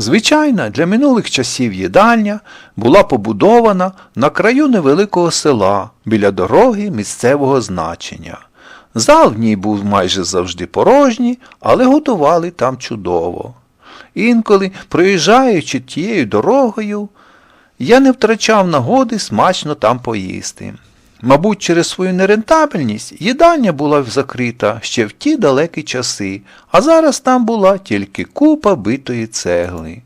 Звичайна, для минулих часів їдальня була побудована на краю невеликого села біля дороги місцевого значення. Зал в ній був майже завжди порожній, але готували там чудово. Інколи, проїжджаючи тією дорогою, я не втрачав нагоди смачно там поїсти. Мабуть, через свою нерентабельність їдальня була закрита ще в ті далекі часи, а зараз там була тільки купа битої цегли.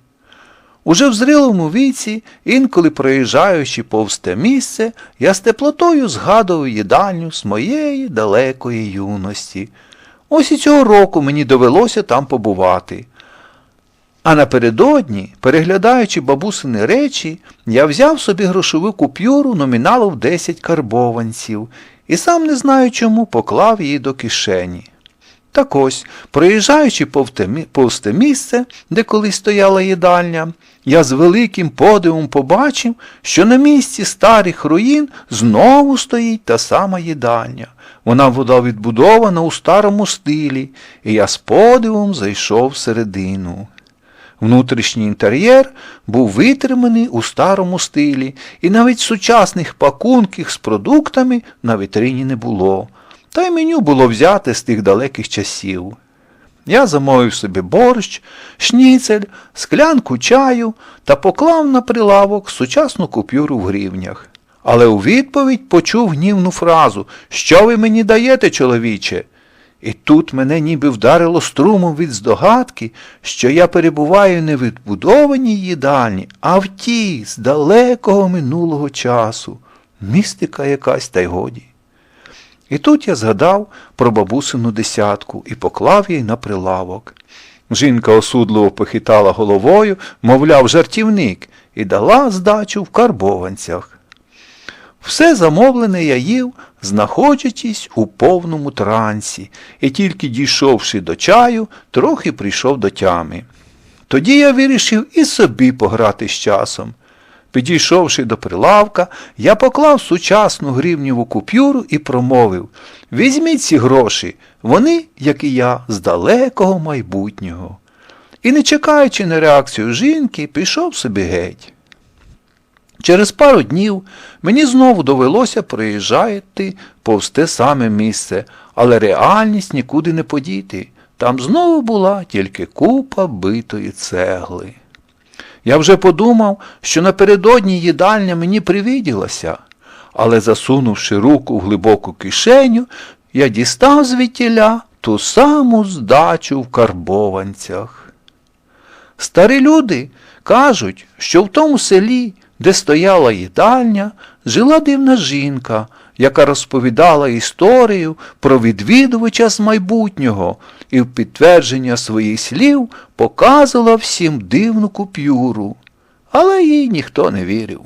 Уже в зрілому віці, інколи проїжджаючи повз те місце, я з теплотою згадував їдальню з моєї далекої юності. Ось і цього року мені довелося там побувати. А напередодні, переглядаючи бабусини речі, я взяв собі грошову купюру номіналу в 10 карбованців і сам не знаю чому поклав її до кишені. Так ось, проїжджаючи повз те місце, де колись стояла їдальня, я з великим подивом побачив, що на місці старих руїн знову стоїть та сама їдальня. Вона була відбудована у старому стилі, і я з подивом зайшов всередину. Внутрішній інтер'єр був витриманий у старому стилі, і навіть сучасних пакунків з продуктами на вітрині не було. Та й меню було взяте з тих далеких часів. Я замовив собі борщ, шніцель, склянку чаю та поклав на прилавок сучасну купюру в гривнях. Але у відповідь почув гнівну фразу Що ви мені даєте, чоловіче? І тут мене ніби вдарило струмом від здогадки, що я перебуваю не в відбудованій їдальні, а в тій з далекого минулого часу. Містика якась та й годі. І тут я згадав про бабусину десятку і поклав їй на прилавок. Жінка осудливо похитала головою, мовляв, жартівник, і дала здачу в карбованцях. Все замовлене я їв, знаходячись у повному трансі, і тільки дійшовши до чаю, трохи прийшов до тями. Тоді я вирішив і собі пограти з часом. Підійшовши до прилавка, я поклав сучасну гривніву купюру і промовив Візьміть ці гроші, вони, як і я, з далекого майбутнього. І, не чекаючи на реакцію жінки, пішов собі геть. Через пару днів мені знову довелося проїжджати повз те саме місце, але реальність нікуди не подіти. Там знову була тільки купа битої цегли. Я вже подумав, що напередодні їдальня мені привиділася, але засунувши руку в глибоку кишеню, я дістав звідтіля ту саму здачу в карбованцях. Старі люди кажуть, що в тому селі, де стояла їдальня, жила дивна жінка, яка розповідала історію про відвідувача з майбутнього і в підтвердження своїх слів показувала всім дивну купюру. Але їй ніхто не вірив.